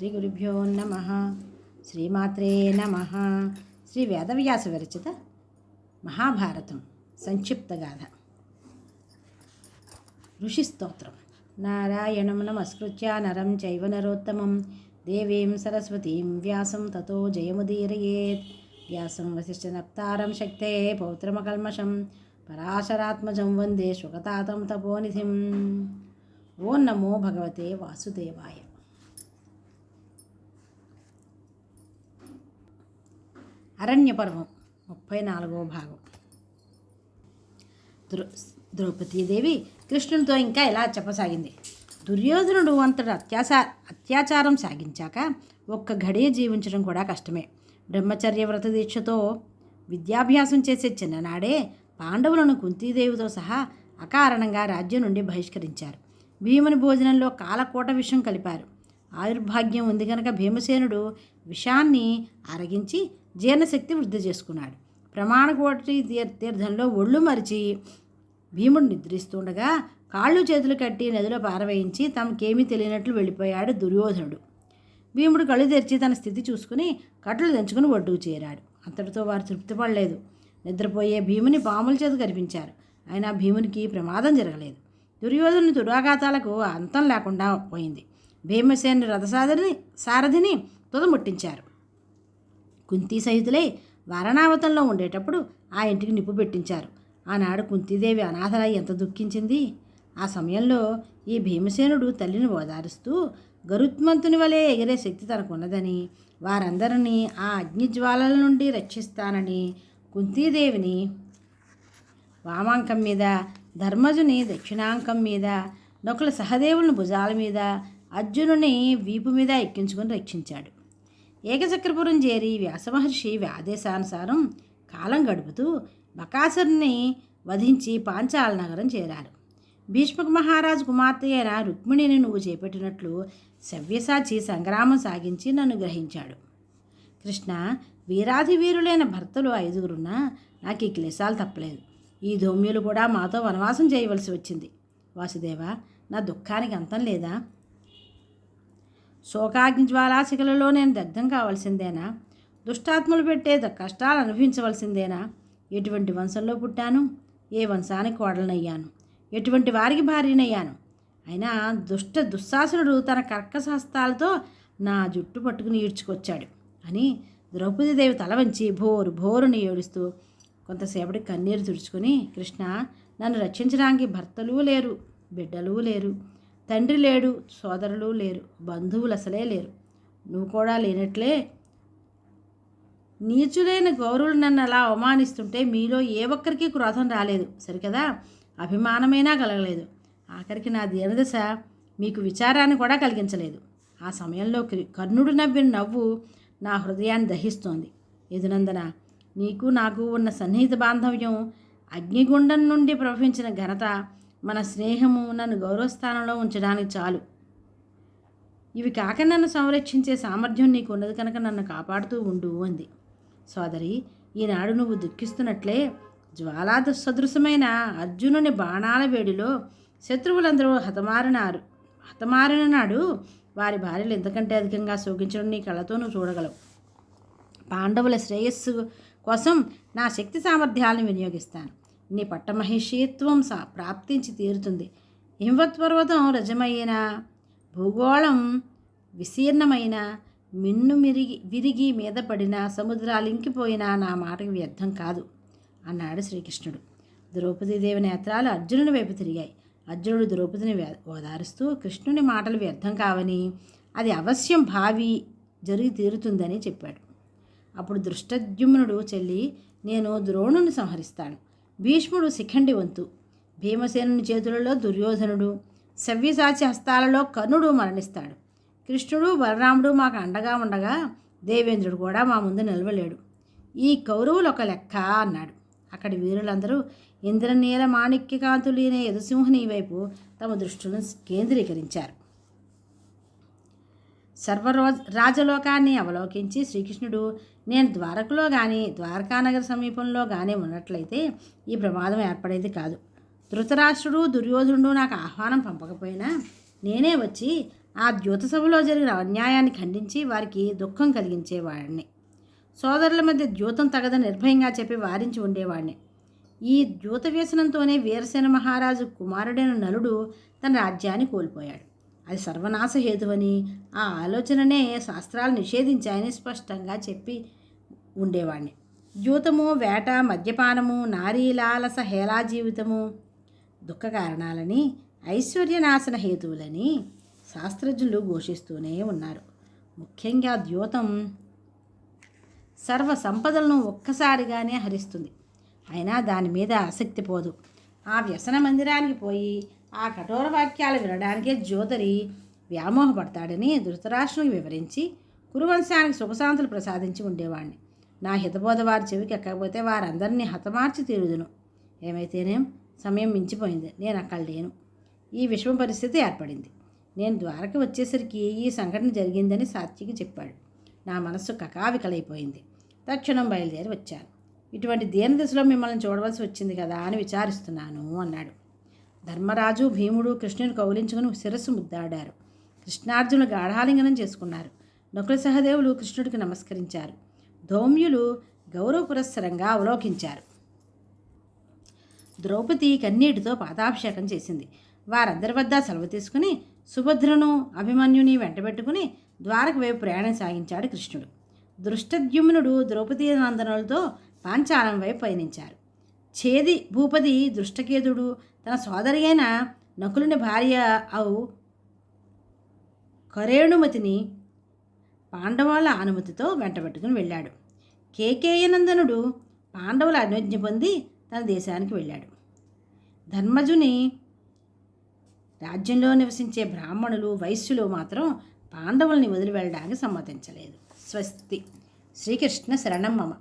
శ్రీ గురుభ్యో నమ. శ్రీమాత్రే నమ. శ్రీ వేదవ్యాస విరచిత మహాభారతం సంక్షిప్త గాథ. ఋషి స్తోత్రం. నారాయణం నమస్కృత్య నరం చైవ నరోత్తమం. దేవీం సరస్వతీం వ్యాసం తతో జయముదీరయేత్. వ్యాసం వశిష్ఠనప్తారం శక్తే పౌత్రమకల్మషం. పరాశరాత్మజం వందే శుకతాతం తపోనిధిం. ఓ నమో భగవతే వాసుదేవాయ. అరణ్య పర్వం ముప్పై నాలుగవ భాగం. ద్రౌ ద్రౌపదీదేవి కృష్ణునితో ఇంకా ఇలా చెప్పసాగింది? దుర్యోధనుడు అంతటి అత్యాచార అత్యాచారం సాగించాక ఒక్క ఘడియ జీవించడం కూడా కష్టమే. బ్రహ్మచర్య వ్రత దీక్షతో విద్యాభ్యాసం చేసే చిన్ననాడే పాండవులను కుంతీదేవితో సహా అకారణంగా రాజ్యం నుండి బహిష్కరించారు. భీముని భోజనంలో కాలకోట విషం కలిపారు. ఆయుర్భాగ్యం ఉంది కనుక భీమసేనుడు విషాన్ని అరగించి జీర్ణశక్తి వృద్ధి చేసుకున్నాడు. ప్రమాణకోటి తీర్ తీర్థంలో ఒళ్ళు మరిచి భీముడు నిద్రిస్తుండగా కాళ్ళు చేతులు కట్టి నదిలో పారవేయించి తమకేమీ తెలియనట్లు వెళ్ళిపోయాడు దుర్యోధనుడు. భీముడు కళ్ళు తెరిచి తన స్థితి చూసుకుని కట్టలు తెంచుకుని ఒడ్డుకు చేరాడు. అంతటితో వారు తృప్తి పడలేదు. నిద్రపోయే భీముని పాముల చేత కనిపించారు అయినా భీమునికి ప్రమాదం జరగలేదు. దుర్యోధను దురాఘాతాలకు అంతం లేకుండా పోయింది. భీమసేను రథసారథిని సారథిని తుదముట్టించారు. కుంతీ సహితులై వారణావతంలో ఉండేటప్పుడు ఆ ఇంటికి నిప్పు పెట్టించారు. ఆనాడు కుంతీదేవి అనాథలై ఎంత దుఃఖించింది? ఆ సమయంలో ఈ భీమసేనుడు తల్లిని ఓదారుస్తూ గరుత్మంతుని వలె ఎగిరే శక్తి తనకున్నదని వారందరినీ ఆ అగ్నిజ్వాలల నుండి రక్షిస్తానని కుంతీదేవిని వామాంకం మీద ధర్మజుని దక్షిణాంకం మీద నొకల సహదేవుని భుజాల మీద అర్జునుని వీపు మీద ఎక్కించుకొని రక్షించాడు. ఏకచక్రపురం చేరి వ్యాసమహర్షి ఆదేశానుసారం కాలం గడుపుతూ బకాసురుని వధించి పాంచాల నగరం చేరారు. భీష్మక మహారాజు కుమార్తె అయిన రుక్మిణిని నువ్వు చేపట్టినట్లు సవ్యసాచి సంగ్రామం సాగించి నన్ను గ్రహించాడు. కృష్ణ వీరాధి వీరులైన భర్తలు ఐదుగురున్నా నాకు ఈ క్లేశాలు తప్పలేదు. ఈ ధౌమ్యులు కూడా మాతో వనవాసం చేయవలసి వచ్చింది. వాసుదేవ నా దుఃఖానికి అంతం లేదా? శోకాగ్ని జ్వాలాశికలలో నేను దగ్ధం కావాల్సిందేనా? దుష్టాత్ములు పెట్టే ద- కష్టాలు అనుభవించవలసిందేనా? ఎటువంటి వంశంలో పుట్టాను? ఏ వంశానికి కోడలనయ్యాను ఎటువంటి వారికి భార్యనయ్యాను? అయినా దుష్ట దుశ్శాసనుడు తన కర్కశహస్తాలతో నా జుట్టు పట్టుకుని ఈడ్చుకొచ్చాడు అని ద్రౌపదీదేవి తల వంచి భోరు భోరుని ఏడుస్తూ కొంతసేపటి కన్నీరు తుడుచుకొని కృష్ణ నన్ను రక్షించడానికి భర్తలు లేరు బిడ్డలు లేరు. తండ్రి లేడు సోదరులు లేరు బంధువులు అసలే లేరు. నువ్వు కూడా లేనట్లే. నీచులైన గౌరవులు నన్ను అలా అవమానిస్తుంటే మీలో ఏ ఒక్కరికి క్రోధం రాలేదు సరికదా? అభిమానమైనా కలగలేదు. ఆఖరికి నా దీనదశ మీకు విచారాన్ని కూడా కలిగించలేదు. ఆ సమయంలో కర్ణుడు నవ్విన నవ్వు నా హృదయాన్ని దహిస్తోంది. ఎదునందన నీకు నాకు ఉన్న సన్నిహిత బాంధవ్యం అగ్నిగుండం నుండి ప్రవహించిన ఘనత మన స్నేహము నన్ను గౌరవస్థానంలో ఉంచడానికి చాలు. ఇవి కాక నన్ను సంరక్షించే సామర్థ్యం నీకు ఉన్నది కనుక నన్ను కాపాడుతూ ఉండు అంది. సోదరి ఈనాడు నువ్వు దుఃఖిస్తున్నట్లే జ్వాలా సదృశమైన అర్జునుని బాణాల వేడిలో శత్రువులందరూ హతమారినారు. హతమారిన నాడు వారి భార్యలు ఎంతకంటే అధికంగా శోకించడం నీ కళ్ళతో నువ్వు చూడగలవు. పాండవుల శ్రేయస్సు కోసం నా శక్తి సామర్థ్యాలను వినియోగిస్తాను. నీ పట్టమహిషీత్వం సా ప్రాప్తించి తీరుతుంది. హింవత్ పర్వతం రజమైన భూగోళం విశీర్ణమైన మిన్ను మిరిగి విరిగి మీద పడిన సముద్రాలు ఇంకిపోయినా నా మాటకు వ్యర్థం కాదు అన్నాడు శ్రీకృష్ణుడు. ద్రౌపదీదేవి నేత్రాలు అర్జునుని వైపు తిరిగాయి. అర్జునుడు ద్రౌపదిని ఓదారుస్తూ కృష్ణుని మాటలు వ్యర్థం కావని అది అవశ్యం భావి జరిగి తీరుతుందని చెప్పాడు. అప్పుడు దృష్టద్యుమ్నుడు చెల్లి నేను ద్రోణుని సంహరిస్తాను. భీష్ముడు శిఖండి వంతు భీమసేనుని చేతులలో దుర్యోధనుడు సవ్యసాచి హస్తాలలో కర్ణుడు మరణిస్తాడు. కృష్ణుడు బలరాముడు మాకు అండగా ఉండగా దేవేంద్రుడు కూడా మా ముందు నిలవలేడు. ఈ కౌరవులు ఒక లెక్క అన్నాడు. అక్కడి వీరులందరూ ఇంద్రనీల మాణిక్యకాంతులీన యదుసింహుని వైపు తమ దృష్టిని కేంద్రీకరించారు. సర్వరోజ రాజలోకాన్ని అవలోకించి శ్రీకృష్ణుడు నేను ద్వారకలో కానీ ద్వారకానగర సమీపంలో కానీ ఉన్నట్లయితే ఈ ప్రమాదం ఏర్పడేది కాదు. ధృతరాష్ట్రుడు దుర్యోధనుడు నాకు ఆహ్వానం పంపకపోయినా నేనే వచ్చి ఆ ద్యూత సభలో జరిగిన అన్యాయాన్ని ఖండించి వారికి దుఃఖం కలిగించేవాడిని. సోదరుల మధ్య ద్యూతం తగదని నిర్భయంగా చెప్పి వారించి ఉండేవాడిని. ఈ ద్యూత వ్యసనంతోనే వీరసేన మహారాజు కుమారుడైన నలుడు తన రాజ్యాన్ని కోల్పోయాడు. అది సర్వనాశ హేతువని ఆ ఆలోచననే శాస్త్రాలు నిషేధించాయని స్పష్టంగా చెప్పి ఉండేవాడిని యూతము వేట మద్యపానము నారీలాలస హేళా జీవితము దుఃఖ కారణాలని ఐశ్వర్యనాశన హేతువులని శాస్త్రజ్ఞులు ఘోషిస్తూనే ఉన్నారు. ముఖ్యంగా ద్యూతం సర్వ సంపదలను ఒక్కసారిగానే హరిస్తుంది. అయినా దాని మీద ఆసక్తి పోదు. ఆ వ్యసన మందిరానికి పోయి ఆ కఠోర వాక్యాలు వినడానికే జ్యోతరి వ్యామోహపడతాడని ధృతరాష్ట్రునికి వివరించి కురువంశానికి సుఖశాంతులు ప్రసాదించి ఉండేవాడిని నా హితబోధ వారి చెవికి ఎక్కకపోతే వారందరినీ హతమార్చి తీరుదును. ఏమైతేనేం సమయం మించిపోయింది. నేను అక్కడ లేను. ఈ విషమ పరిస్థితి ఏర్పడింది. నేను ద్వారక వచ్చేసరికి ఈ సంఘటన జరిగిందని సాత్వికి చెప్పాడు. నా మనస్సు కకావికలైపోయింది. తక్షణం బయలుదేరి వచ్చాను. ఇటువంటి దేని దశలో మిమ్మల్ని చూడవలసి వచ్చింది కదా అని విచారిస్తున్నాను అన్నాడు. ధర్మరాజు భీముడు కృష్ణుని కౌలించుకుని శిరస్సు ముద్దాడారు. కృష్ణార్జునులు గాఢాలింగనం చేసుకున్నారు. నకుల సహదేవులు కృష్ణుడికి నమస్కరించారు. ధౌమ్యులు గౌరవ పురస్సరంగా అవలోకించారు. ద్రౌపది కన్నీటితో పాదాభిషేకం చేసింది. వారందరి వద్ద సెలవు తీసుకుని సుభద్రను అభిమన్యుని వెంటబెట్టుకుని ద్వారక వైపు ప్రయాణం సాగించాడు కృష్ణుడు. దృష్టద్యుమ్నుడు ద్రౌపదీ నందనులతో పాంచాలం వైపు పయనించారు. ఛేది భూపతి దృష్టకేతుడు. తన సోదరి అయిన నకులుని భార్య అవు కరేణుమతిని పాండవాల అనుమతితో వెంటబెట్టుకుని వెళ్ళాడు. కేకేయనందనుడు పాండవుల అనుజ్ఞ పొంది తన దేశానికి వెళ్ళాడు. ధర్మజుని రాజ్యంలో నివసించే బ్రాహ్మణులు వైశ్యులు మాత్రం పాండవుల్ని వదిలి వెళ్ళడానికి సమ్మతించలేదు. స్వస్తి. శ్రీకృష్ణ శరణం మమ.